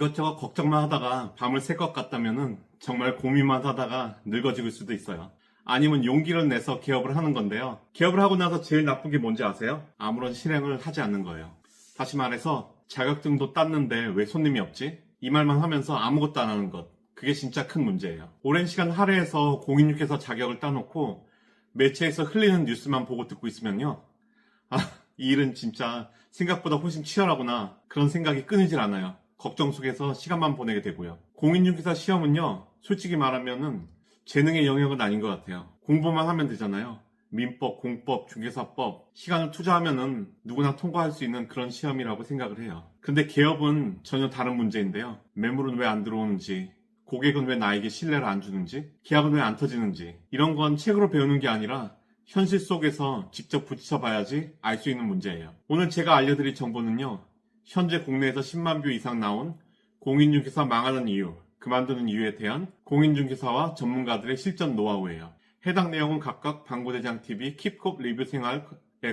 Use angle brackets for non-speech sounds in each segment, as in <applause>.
이것저것 걱정만 하다가 밤을 새 것 같다면은 정말 고민만 하다가 늙어질 수도 있어요. 아니면 용기를 내서 개업을 하는 건데요. 개업을 하고 나서 제일 나쁜 게 뭔지 아세요? 아무런 실행을 하지 않는 거예요. 다시 말해서 자격증도 땄는데 왜 손님이 없지? 이 말만 하면서 아무것도 안 하는 것. 그게 진짜 큰 문제예요. 오랜 시간 할애해서 공인중개사 자격을 따놓고 매체에서 흘리는 뉴스만 보고 듣고 있으면요. 아, 이 일은 진짜 생각보다 훨씬 치열하구나. 그런 생각이 끊이질 않아요. 걱정 속에서 시간만 보내게 되고요. 공인중개사 시험은요, 솔직히 말하면은 재능의 영역은 아닌 것 같아요. 공부만 하면 되잖아요. 민법, 공법, 중개사법, 시간을 투자하면은 누구나 통과할 수 있는 그런 시험이라고 생각을 해요. 근데 개업은 전혀 다른 문제인데요. 매물은 왜 안 들어오는지, 고객은 왜 나에게 신뢰를 안 주는지, 계약은 왜 안 터지는지, 이런 건 책으로 배우는 게 아니라 현실 속에서 직접 부딪혀 봐야지 알 수 있는 문제예요. 오늘 제가 알려드릴 정보는요, 현재 국내에서 10만 뷰 이상 나온 공인중개사 망하는 이유, 그만두는 이유에 대한 공인중개사와 전문가들의 실전 노하우예요. 해당 내용은 각각 방구대장 TV 킵콥 리뷰 생활의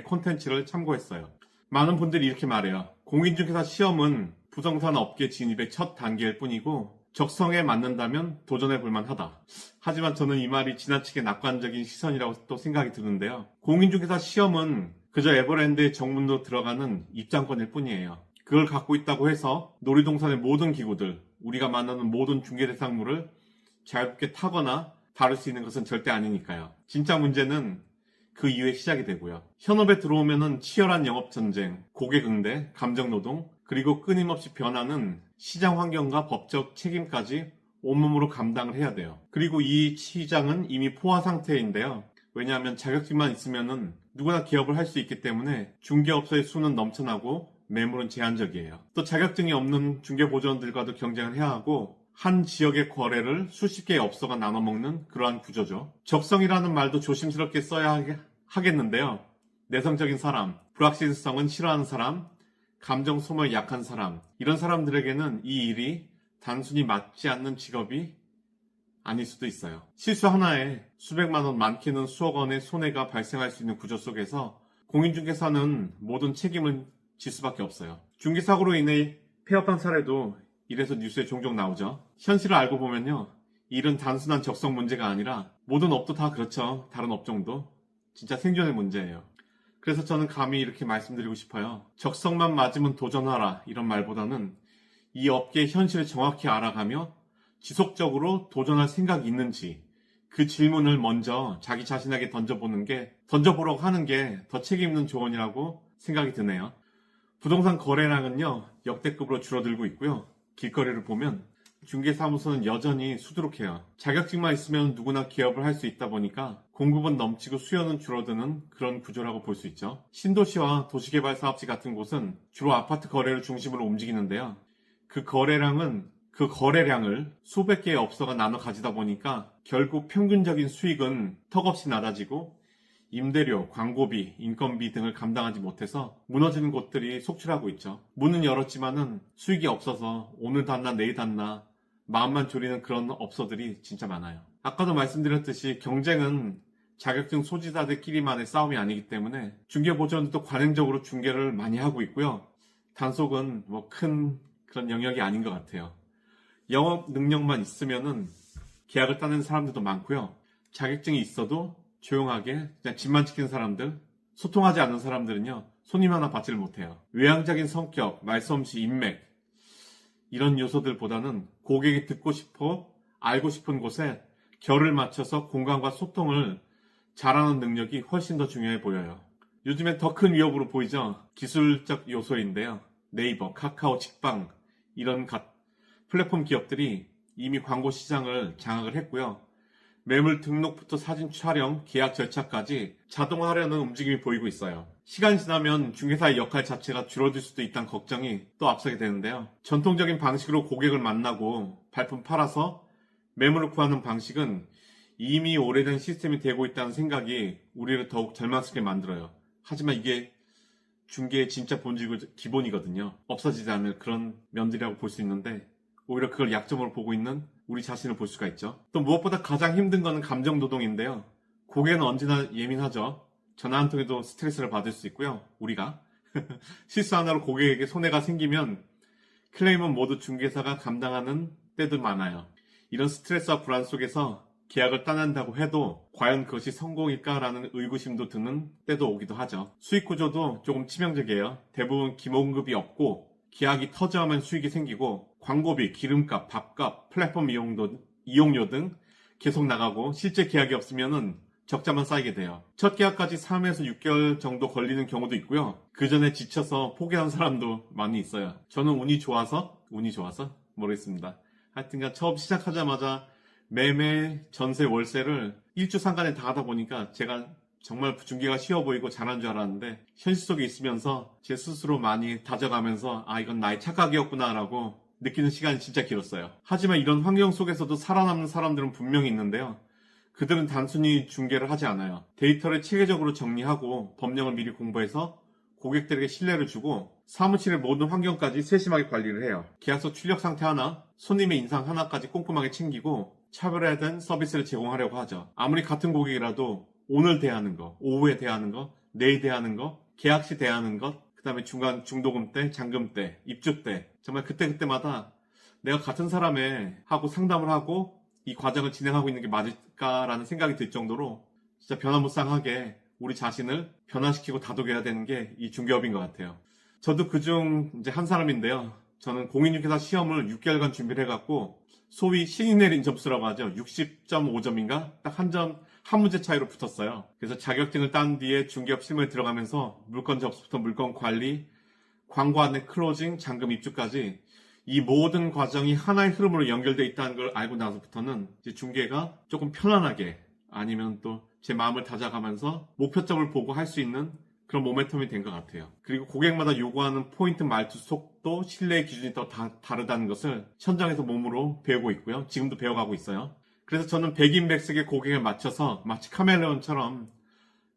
콘텐츠를 참고했어요. 많은 분들이 이렇게 말해요. 공인중개사 시험은 부동산 업계 진입의 첫 단계일 뿐이고 적성에 맞는다면 도전해 볼만하다. 하지만 저는 이 말이 지나치게 낙관적인 시선이라고 또 생각이 드는데요. 공인중개사 시험은 그저 에버랜드의 정문으로 들어가는 입장권일 뿐이에요. 그걸 갖고 있다고 해서 놀이동산의 모든 기구들, 우리가 만나는 모든 중개 대상물을 자유롭게 타거나 다룰 수 있는 것은 절대 아니니까요. 진짜 문제는 그 이후에 시작이 되고요. 현업에 들어오면은 치열한 영업 전쟁, 고객 응대, 감정 노동, 그리고 끊임없이 변하는 시장 환경과 법적 책임까지 온몸으로 감당을 해야 돼요. 그리고 이 시장은 이미 포화 상태인데요. 왜냐하면 자격증만 있으면은 누구나 기업을 할 수 있기 때문에 중개업소의 수는 넘쳐나고 매물은 제한적이에요. 또 자격증이 없는 중개보조원들과도 경쟁을 해야 하고 한 지역의 거래를 수십 개의 업소가 나눠먹는 그러한 구조죠. 적성이라는 말도 조심스럽게 써야 하겠는데요. 내성적인 사람, 불확실성은 싫어하는 사람, 감정 소모에 약한 사람, 이런 사람들에게는 이 일이 단순히 맞지 않는 직업이 아닐 수도 있어요. 실수 하나에 수백만 원, 많게는 수억 원의 손해가 발생할 수 있는 구조 속에서 공인중개사는 모든 책임을 질 수밖에 없어요. 중개사고로 인해 폐업한 사례도 이래서 뉴스에 종종 나오죠. 현실을 알고 보면요. 일은 단순한 적성 문제가 아니라 모든 업도 다 그렇죠. 다른 업종도. 진짜 생존의 문제예요. 그래서 저는 감히 이렇게 말씀드리고 싶어요. 적성만 맞으면 도전하라 이런 말보다는 이 업계의 현실을 정확히 알아가며 지속적으로 도전할 생각이 있는지 그 질문을 먼저 자기 자신에게 던져보는 게 던져보라고 하는 게 더 책임 있는 조언이라고 생각이 드네요. 부동산 거래량은요 역대급으로 줄어들고 있고요. 길거리를 보면 중개사무소는 여전히 수두룩해요. 자격증만 있으면 누구나 기업을 할 수 있다 보니까 공급은 넘치고 수요는 줄어드는 그런 구조라고 볼 수 있죠. 신도시와 도시개발 사업지 같은 곳은 주로 아파트 거래를 중심으로 움직이는데요. 그 거래량은 그 거래량을 수백 개의 업소가 나눠 가지다 보니까 결국 평균적인 수익은 턱없이 낮아지고 임대료, 광고비, 인건비 등을 감당하지 못해서 무너지는 곳들이 속출하고 있죠. 문은 열었지만은 수익이 없어서 오늘 닫나 내일 닫나 마음만 졸이는 그런 업소들이 진짜 많아요. 아까도 말씀드렸듯이 경쟁은 자격증 소지자들끼리만의 싸움이 아니기 때문에 중개보조원들도 관행적으로 중개를 많이 하고 있고요. 단속은 뭐 큰 그런 영역이 아닌 것 같아요. 영업 능력만 있으면은 계약을 따는 사람들도 많고요. 자격증이 있어도 조용하게 그냥 집만 지키는 사람들, 소통하지 않는 사람들은요, 손님 하나 받지를 못해요. 외향적인 성격, 말솜씨, 인맥, 이런 요소들보다는 고객이 듣고 싶어 알고 싶은 곳에 결을 맞춰서 공간과 소통을 잘하는 능력이 훨씬 더 중요해 보여요. 요즘에 더 큰 위협으로 보이죠? 기술적 요소인데요. 네이버, 카카오, 직방, 이런 가- 플랫폼 기업들이 이미 광고 시장을 장악을 했고요. 매물 등록부터 사진 촬영, 계약 절차까지 자동화하려는 움직임이 보이고 있어요. 시간이 지나면 중개사의 역할 자체가 줄어들 수도 있다는 걱정이 또 앞서게 되는데요. 전통적인 방식으로 고객을 만나고 발품 팔아서 매물을 구하는 방식은 이미 오래된 시스템이 되고 있다는 생각이 우리를 더욱 절망스럽게 만들어요. 하지만 이게 중개의 진짜 본질이고 기본이거든요. 없어지지 않을 그런 면들이라고 볼 수 있는데 오히려 그걸 약점으로 보고 있는 우리 자신을 볼 수가 있죠. 또 무엇보다 가장 힘든 거는 감정 노동인데요. 고객은 언제나 예민하죠. 전화 한 통에도 스트레스를 받을 수 있고요. 우리가 <laughs> 실수 하나로 고객에게 손해가 생기면 클레임은 모두 중개사가 감당하는 때도 많아요. 이런 스트레스와 불안 속에서 계약을 따낸다고 해도 과연 그것이 성공일까라는 의구심도 드는 때도 오기도 하죠. 수익 구조도 조금 치명적이에요. 대부분 기본급이 없고 계약이 터져야만 수익이 생기고 광고비, 기름값, 밥값, 플랫폼 이용도, 이용료 등 계속 나가고 실제 계약이 없으면은 적자만 쌓이게 돼요. 첫 계약까지 3에서 6개월 정도 걸리는 경우도 있고요. 그 전에 지쳐서 포기한 사람도 많이 있어요. 저는 운이 좋아서, 운이 좋아서? 모르겠습니다. 하여튼간 처음 시작하자마자 매매, 전세, 월세를 일주상간에 다 하다 보니까 제가 정말 중개가 쉬워 보이고 잘한 줄 알았는데 현실 속에 있으면서 제 스스로 많이 다져가면서 아 이건 나의 착각이었구나라고 느끼는 시간이 진짜 길었어요. 하지만 이런 환경 속에서도 살아남는 사람들은 분명히 있는데요. 그들은 단순히 중개를 하지 않아요. 데이터를 체계적으로 정리하고 법령을 미리 공부해서 고객들에게 신뢰를 주고 사무실의 모든 환경까지 세심하게 관리를 해요. 계약서 출력 상태 하나, 손님의 인상 하나까지 꼼꼼하게 챙기고 차별화된 서비스를 제공하려고 하죠. 아무리 같은 고객이라도 오늘 대하는 거, 오후에 대하는 거, 내일 대하는 거, 계약 시 대하는 것, 그 다음에 중간 중도금 때, 잔금 때, 입주 때, 정말 그때 그때마다 내가 같은 사람에 하고 상담을 하고 이 과정을 진행하고 있는 게 맞을까라는 생각이 들 정도로 진짜 변화무쌍하게 우리 자신을 변화시키고 다독여야 되는 게 이 중개업인 것 같아요. 저도 그중 이제 한 사람인데요. 저는 공인중개사 시험을 6개월간 준비를 해갖고 소위 신이 내린 점수라고 하죠. 60.5점인가? 딱 한 점, 한 문제 차이로 붙었어요. 그래서 자격증을 딴 뒤에 중개업 실무에 들어가면서 물건 접수부터 물건 관리, 광고 안내 클로징, 잔금 입주까지 이 모든 과정이 하나의 흐름으로 연결되어 있다는 걸 알고 나서부터는 이제 중개가 조금 편안하게 아니면 또 제 마음을 다잡아가면서 목표점을 보고 할 수 있는 그런 모멘텀이 된 것 같아요. 그리고 고객마다 요구하는 포인트 말투 속도, 신뢰의 기준이 또 다, 다르다는 것을 현장에서 몸으로 배우고 있고요. 지금도 배워가고 있어요. 그래서 저는 백인백색의 고객에 맞춰서 마치 카멜레온처럼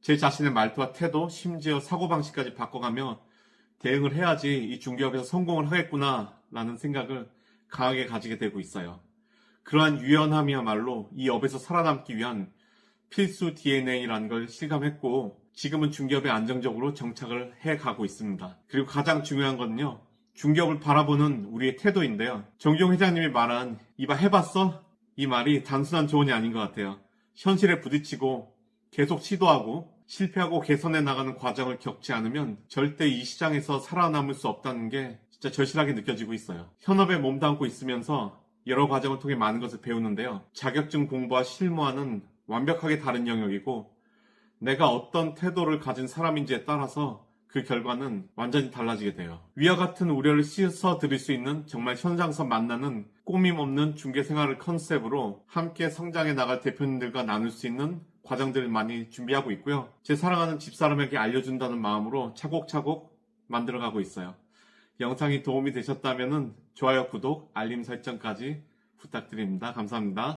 제 자신의 말투와 태도, 심지어 사고방식까지 바꿔가며 대응을 해야지 이 중개업에서 성공을 하겠구나라는 생각을 강하게 가지게 되고 있어요. 그러한 유연함이야말로 이 업에서 살아남기 위한 필수 DNA라는 걸 실감했고 지금은 중개업에 안정적으로 정착을 해 가고 있습니다. 그리고 가장 중요한 건요. 중개업을 바라보는 우리의 태도인데요. 정경 회장님이 말한 이봐 해봤어? 이 말이 단순한 조언이 아닌 것 같아요. 현실에 부딪히고 계속 시도하고 실패하고 개선해 나가는 과정을 겪지 않으면 절대 이 시장에서 살아남을 수 없다는 게 진짜 절실하게 느껴지고 있어요. 현업에 몸담고 있으면서 여러 과정을 통해 많은 것을 배우는데요. 자격증 공부와 실무와는 완벽하게 다른 영역이고 내가 어떤 태도를 가진 사람인지에 따라서 그 결과는 완전히 달라지게 돼요. 위와 같은 우려를 씻어 드릴 수 있는 정말 현장서 만나는 꾸밈 없는 중개 생활을 컨셉으로 함께 성장해 나갈 대표님들과 나눌 수 있는 과정들을 많이 준비하고 있고요. 제 사랑하는 집사람에게 알려준다는 마음으로 차곡차곡 만들어가고 있어요. 영상이 도움이 되셨다면 좋아요, 구독, 알림 설정까지 부탁드립니다. 감사합니다.